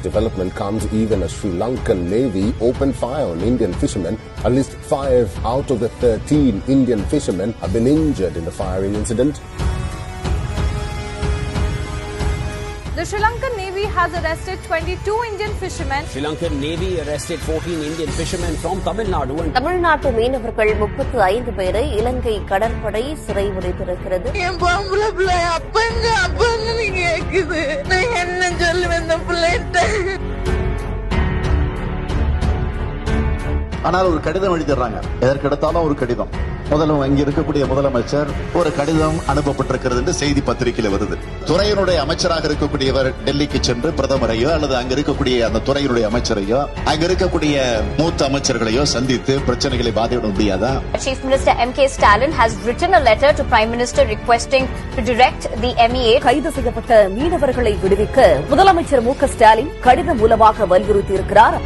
development comes even as Sri Lankan Navy opened fire on Indian fishermen. At least five out of the 13 Indian fishermen have been injured in the firing incident. The Sri Lankan Navy has arrested 22 Indian fishermen. Sri Lankan Navy arrested 14 Indian fishermen from Tamil Nadu and தமிழ்நாட்டு மீனவர்கள் முப்பத்து ஐந்து பேரை இலங்கை கடற்படை சிறைபிடித்திருக்கிறது என் பொம்பளை பிள்ளை அப்பங்க அப்பங்கன்னு கேக்குது நான் என்ன சொல்லுவேன் விட்டேன் ஆனால் ஒரு கடிதம் எழுதிடுறாங்க. எதற்கெடுத்தாலும் ஒரு கடிதம். முதல்ல இங்க இருக்கக்கூடிய முதலமைச்சர் ஒரு கடிதம் அனுப்பப்பட்டிருக்கிறது என்று செய்தி பத்திரிகையில வருது துறையினுடைய அமைச்சராக இருக்கக்கூடியவர் டெல்லிக்கு சென்று பிரதமரையோ அல்லது அங்க இருக்கக்கூடிய அந்த துறையினுடைய அமைச்சரையோ அங்க இருக்கக்கூடிய மூத்த அமைச்சர்களையோ சந்தித்து பிரச்சனைகளை பாதிவிட முடியாதா Chief Minister M.K. Stalin has written a letter to Prime Minister requesting to direct the MEA கைது செய்யப்பட்ட மீனவர்களை விடுவிக்க முதலமைச்சர் மு க ஸ்டாலின் கடிதம் மூலமாக வலியுறுத்தியிருக்கிறார்